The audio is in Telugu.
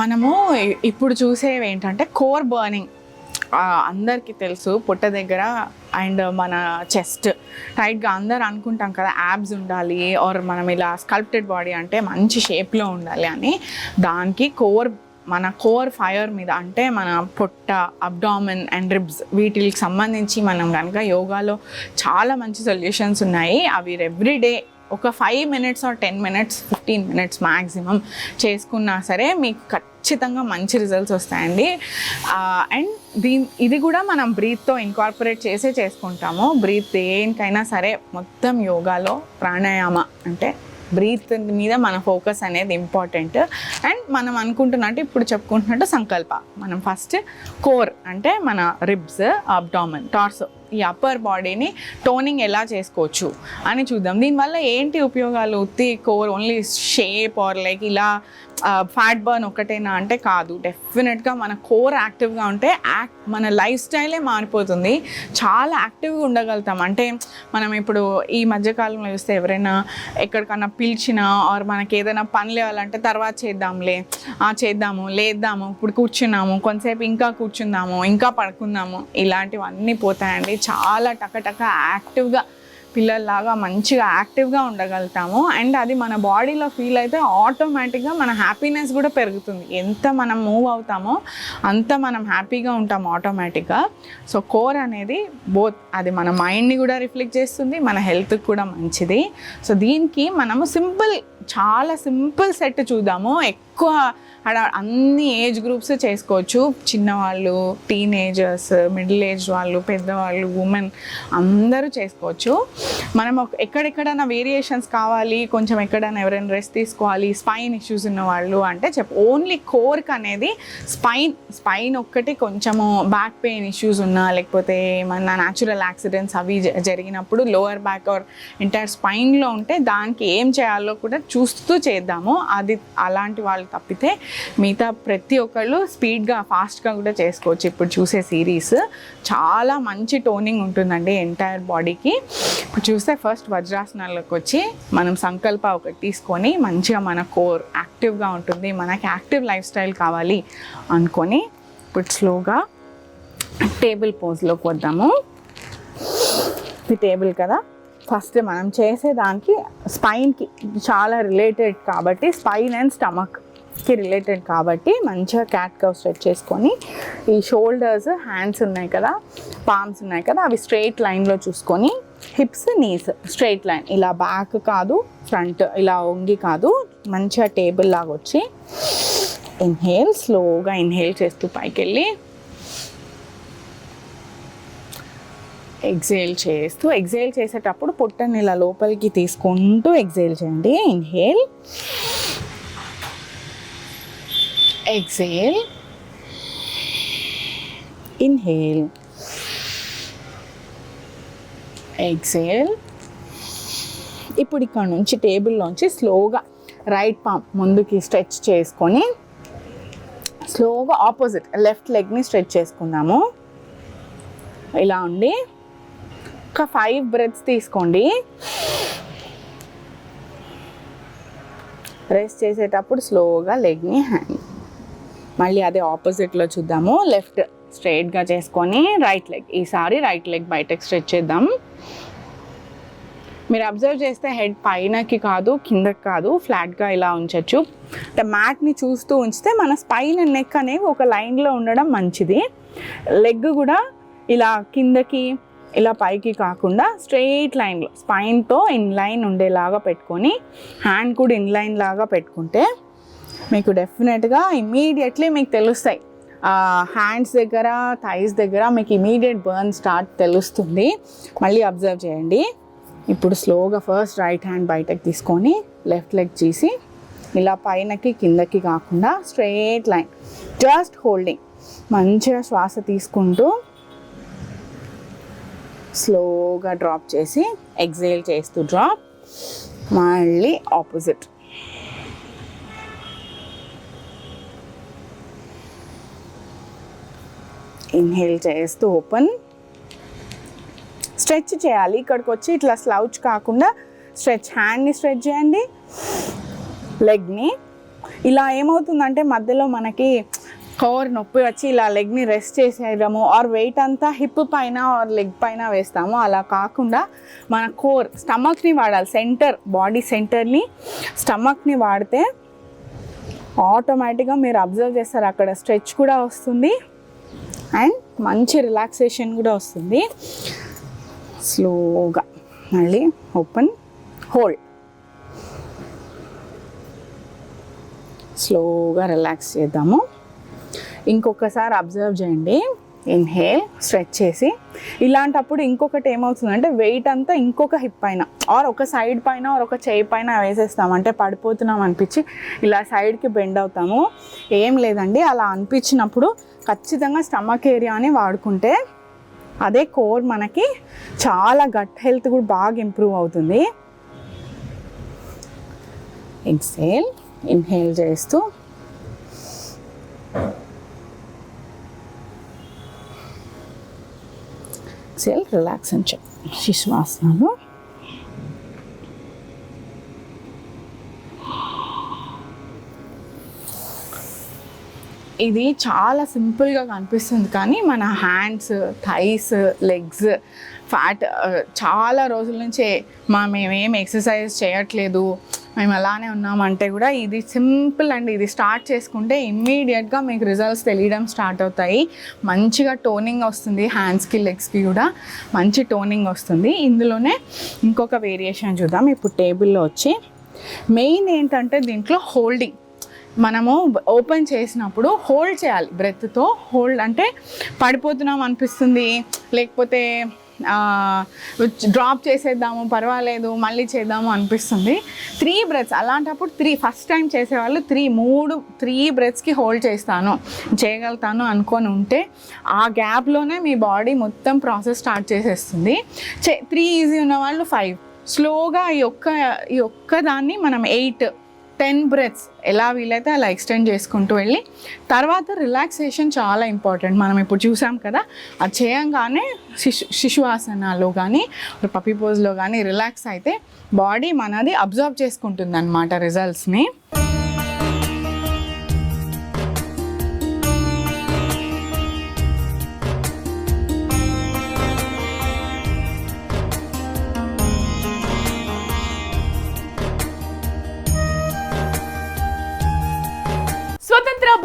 మనము ఇప్పుడు చూసేవి ఏంటంటే కోర్ బర్నింగ్. అందరికీ తెలుసు పొట్ట దగ్గర అండ్ మన చెస్ట్. టైట్గా అందరు అనుకుంటాం కదా యాబ్స్ ఉండాలి ఆర్ మనం ఇలా స్కల్ప్టెడ్ బాడీ అంటే మంచి షేప్లో ఉండాలి అని. దానికి కోర్ మన కోర్ ఫైర్ మీద అంటే మన పొట్ట అబ్డామిన్ అండ్ రిబ్స్ వీటికి సంబంధించి మనం కనుక యోగాలో చాలా మంచి సొల్యూషన్స్ ఉన్నాయి. అవి ఎవ్రీ డే ఒక five minutes or ten minutes fifteen minutes maximum చేసుకున్నా సరే మీకు ఖచ్చితంగా మంచి రిజల్ట్స్ వస్తాయండి. అండ్ దీని ఇది కూడా మనం బ్రీత్తో ఇన్కార్పొరేట్ చేసే చేసుకుంటాము. బ్రీత్ దేనికైనా సరే మొత్తం యోగాలో ప్రాణాయామ అంటే బ్రీత్ మీద మన ఫోకస్ అనేది ఇంపార్టెంట్ అండ్ మనం అనుకుంటున్నట్టు ఇప్పుడు చెప్పుకుంటున్నట్టు సంకల్ప. మనం ఫస్ట్ కోర్ అంటే మన రిబ్స్ అబ్డామన్ టార్సో ఈ అప్పర్ బాడీని టోనింగ్ ఎలా చేసుకోవచ్చు అని చూద్దాం. దీనివల్ల ఏంటి ఉపయోగాలు? ఉత్తి core only shape or like ఇలా ఫ్యాట్ బర్న్ ఒకటేనా అంటే కాదు. డెఫినెట్గా మన కోర్ యాక్టివ్గా ఉంటే యాక్ట్ మన లైఫ్ స్టైలే మారిపోతుంది. చాలా యాక్టివ్గా ఉండగలుగుతాం. అంటే మనం ఇప్పుడు ఈ మధ్యకాలంలో చూస్తే ఎవరైనా ఎక్కడికన్నా పిలిచినా ఆర్ మనకి ఏదైనా పని లేవాలంటే తర్వాత చేద్దాంలే ఆ చేద్దాము లేద్దాము ఇప్పుడు కూర్చున్నాము కొంతసేపు ఇంకా కూర్చుందాము ఇంకా పడుకుందాము ఇలాంటివన్నీ పోతాయండి. చాలా టకటక యాక్టివ్గా పిల్లల్లాగా మంచిగా యాక్టివ్గా ఉండగలుగుతాము. అండ్ అది మన బాడీలో ఫీల్ అయితే ఆటోమేటిక్గా మన హ్యాపీనెస్ కూడా పెరుగుతుంది. ఎంత మనం మూవ్ అవుతామో అంత మనం హ్యాపీగా ఉంటాం ఆటోమేటిక్గా. సో కోర్ అనేది బోత్ అది మన మైండ్ని కూడా రిఫ్లెక్ట్ చేస్తుంది మన హెల్త్కి కూడా మంచిది. సో దీనికి మనము సింపుల్ చాలా సింపుల్ సెట్ చూద్దాము. ఎక్కువ అడ అన్ని ఏజ్ గ్రూప్స్ చేసుకోవచ్చు. చిన్నవాళ్ళు టీనేజర్స్ మిడిల్ ఏజ్ వాళ్ళు పెద్దవాళ్ళు ఉమెన్ అందరూ చేసుకోవచ్చు. మనం ఎక్కడెక్కడైనా వేరియేషన్స్ కావాలి కొంచెం ఎక్కడైనా ఎవరైనా రెస్ట్ తీసుకోవాలి స్పైన్ ఇష్యూస్ ఉన్న వాళ్ళు అంటే చెప్ ఓన్లీ కోర్క్ అనేది స్పైన్ స్పైన్ ఒక్కటి కొంచెము బ్యాక్ పెయిన్ ఇష్యూస్ ఉన్నా లేకపోతే ఏమన్నా న్యాచురల్ యాక్సిడెంట్స్ అవి జరిగినప్పుడు లోవర్ బ్యాక్ ఆర్ ఎంటైర్ స్పైన్లో ఉంటే దానికి ఏం చేయాలో కూడా చూస్తూ చేద్దాము. అది అలాంటి వాళ్ళు తప్పితే మిగతా ప్రతి ఒక్కళ్ళు స్పీడ్గా ఫాస్ట్గా కూడా చేసుకోవచ్చు. ఇప్పుడు చూసే సిరీస్ చాలా మంచి టోనింగ్ ఉంటుందండి ఎంటైర్ బాడీకి ఇప్పుడు చూస్తే ఫస్ట్ వజ్రాసనాలకు వచ్చి మనం సంకల్ప ఒకటి తీసుకొని మంచిగా మన కోర్ యాక్టివ్గా ఉంటుంది మనకి యాక్టివ్ లైఫ్ స్టైల్ కావాలి అనుకొని ఇప్పుడు స్లోగా టేబుల్ పోజ్లోకి వద్దాము. ఇది టేబుల్ కదా? ఫస్ట్ మనం చేసేదానికి స్పైన్కి చాలా రిలేటెడ్ కాబట్టి స్పైన్ అండ్ స్టమక్కి రిలేటెడ్ కాబట్టి మంచిగా క్యాట్ కవ్ స్ట్రెచ్ చేసుకొని ఈ షోల్డర్స్ హ్యాండ్స్ ఉన్నాయి కదా పామ్స్ ఉన్నాయి కదా అవి స్ట్రైట్ లైన్లో చూసుకొని హిప్స్ నీస్ స్ట్రైట్ లైన్ ఇలా బ్యాక్ కాదు ఫ్రంట్ ఇలా వంగి కాదు మంచిగా టేబుల్ లాగా వచ్చి ఇన్హేల్ స్లోగా ఇన్హేల్ చేస్తూ పైకి వెళ్ళి ఎగ్జేల్ చేస్తూ ఎగ్జేల్ చేసేటప్పుడు పొట్టని ఇలా లోపలికి తీసుకుంటూ ఎగ్జేల్ చేయండి. ఇన్హేల్. Exhale inhale. ఎగ్జేల్ ఇప్పుడు ఇక్కడ నుంచి టేబుల్లోంచి స్లోగా రైట్ పామ్ ముందుకి స్ట్రెచ్ చేసుకొని స్లోగా ఆపోజిట్ లెఫ్ట్ లెగ్ని స్ట్రెచ్ చేసుకుందాము. ఇలా ఉండి. ఒక ఫైవ్ బ్రెత్స్ తీసుకోండి. రెస్ట్ చేసేటప్పుడు స్లోగా లెగ్ని హ్యాంగ్ మళ్ళీ అదే ఆపోజిట్లో చూద్దాము. లెఫ్ట్ స్ట్రైట్గా చేసుకొని రైట్ లెగ్ ఈసారి రైట్ లెగ్ బయటకు స్ట్రెచ్ చేద్దాం. మీరు అబ్జర్వ్ చేస్తే హెడ్ పైనకి కాదు కిందకి కాదు ఫ్లాట్గా ఇలా ఉంచవచ్చు అంటే మ్యాట్ని చూస్తూ ఉంచితే మన స్పైన్ అండ్ నెక్ అనేవి ఒక లైన్లో ఉండడం మంచిది. లెగ్ కూడా ఇలా కిందకి ఇలా పైకి కాకుండా స్ట్రెయిట్ లైన్లో స్పైన్తో ఇన్ లైన్ ఉండేలాగా పెట్టుకొని హ్యాండ్ కూడా ఇన్ లైన్ లాగా పెట్టుకుంటే మీకు డెఫినెట్గా ఇమీడియట్లీ మీకు తెలుస్తాయి. హ్యాండ్స్ దగ్గర థైస్ దగ్గర మీకు ఇమీడియట్ బర్న్ స్టార్ట్ తెలుస్తుంది. మళ్ళీ అబ్జర్వ్ చేయండి. ఇప్పుడు స్లోగా ఫస్ట్ రైట్ హ్యాండ్ బయటకు తీసుకొని లెఫ్ట్ లెగ్ చేసి ఇలా పైనకి కిందకి కాకుండా స్ట్రెయిట్ లైన్ జస్ట్ హోల్డింగ్. మంచిగా శ్వాస తీసుకుంటూ స్లోగా డ్రాప్ చేసి ఎగ్జైల్ చేస్తూ డ్రాప్. మళ్ళీ ఆపోజిట్. ఇన్హేల్ చేస్తూ ఓపెన్. స్ట్రెచ్ చేయాలి. ఇక్కడికి వచ్చి ఇట్లా స్లౌచ్ కాకుండా స్ట్రెచ్ హ్యాండ్ని స్ట్రెచ్ చేయండి. లెగ్ని. ఇలా ఏమవుతుందంటే మధ్యలో మనకి కోర్ నొప్పి వచ్చి ఇలా లెగ్ని రెస్ట్ చేసేయడము ఆర్ వెయిట్ అంతా హిప్ పైన ఆర్ లెగ్ పైన వేస్తాము. అలా కాకుండా మన కోర్ స్టమక్ని వాడాలి. సెంటర్ బాడీ సెంటర్ని స్టమక్ని వాడితే ఆటోమేటిక్గా మీరు అబ్జర్వ్ చేస్తారు. అక్కడ స్ట్రెచ్ కూడా వస్తుంది అండ్ మంచి రిలాక్సేషన్ కూడా వస్తుంది. స్లోగా మళ్ళీ ఓపెన్ హోల్డ్ స్లోగా రిలాక్స్ చేద్దాము. ఇంకొకసారి అబ్జర్వ్ చేయండి. ఇన్హేల్ స్ట్రెచ్ చేసి. ఇలాంటప్పుడు ఇంకొకటి ఏమవుతుందంటే వెయిట్ అంతా ఇంకొక హిప్ పైన ఆర్ ఒక సైడ్ పైన ఆర్ ఒక చేయి పైన వేసేస్తాం. అంటే పడిపోతున్నాం అనిపించి ఇలా సైడ్కి బెండ్ అవుతాము. ఏం లేదండి అలా అనిపించినప్పుడు ఖచ్చితంగా స్టమక్ ఏరియాని వాడుకుంటే అదే కోర్ మనకి చాలా గట్ హెల్త్ కూడా బాగా ఇంప్రూవ్ అవుతుంది. ఎక్సేల్ ఇన్హేల్ చేస్తూ ఎక్సేల్ రిలాక్స్ అని చెప్పి శిశ్వాసనాలు ఇది చాలా సింపుల్గా కనిపిస్తుంది కానీ మన హ్యాండ్స్ థైస్ లెగ్స్ ఫ్యాట్ చాలా రోజుల నుంచే మా మేమేం ఎక్సర్సైజ్ చేయట్లేదు. మేము అలానే ఉన్నామంటే కూడా ఇది సింపుల్ అండి. ఇది స్టార్ట్ చేసుకుంటే ఇమ్మీడియట్గా మీకు రిజల్ట్స్ తెలియడం స్టార్ట్ అవుతాయి. మంచిగా టోనింగ్ వస్తుంది హ్యాండ్స్కి లెగ్స్కి కూడా మంచి టోనింగ్ వస్తుంది. ఇందులోనే ఇంకొక వేరియేషన్ చూద్దాం. ఇప్పుడు టేబుల్లో వచ్చి మెయిన్ ఏంటంటే దీంట్లో హోల్డింగ్. మనము ఓపెన్ చేసినప్పుడు హోల్డ్ చేయాలి. బ్రెత్తో హోల్డ్ అంటే పడిపోతున్నాం అనిపిస్తుంది. లేకపోతే డ్రాప్ చేసేద్దాము పర్వాలేదు మళ్ళీ చేద్దాము అనిపిస్తుంది. త్రీ బ్రెత్స్ అలాంటప్పుడు త్రీ ఫస్ట్ టైం చేసేవాళ్ళు త్రీ మూడు త్రీ బ్రెత్స్కి హోల్డ్ చేస్తాను చేయగలుగుతాను అనుకొని ఉంటే ఆ గ్యాప్లోనే మీ బాడీ మొత్తం ప్రాసెస్ స్టార్ట్ చేసేస్తుంది. చే త్రీ ఈజీ ఉన్న వాళ్ళు ఫైవ్ స్లోగా ఈ ఒక్క ఈ ఒక్క దాన్ని మనం ఎయిట్ టెన్ బ్రెత్స్ ఎలా వీలైతే అలా ఎక్స్టెండ్ చేసుకుంటూ వెళ్ళి తర్వాత రిలాక్సేషన్ చాలా ఇంపార్టెంట్. మనం ఇప్పుడు చూసాం కదా అది చేయంగానే శిశు శిశువాసనాలో కానీ పప్పి పోజ్లో కానీ రిలాక్స్ అయితే బాడీ మనది అబ్జర్వ్ చేసుకుంటుంది అనమాట రిజల్ట్స్ని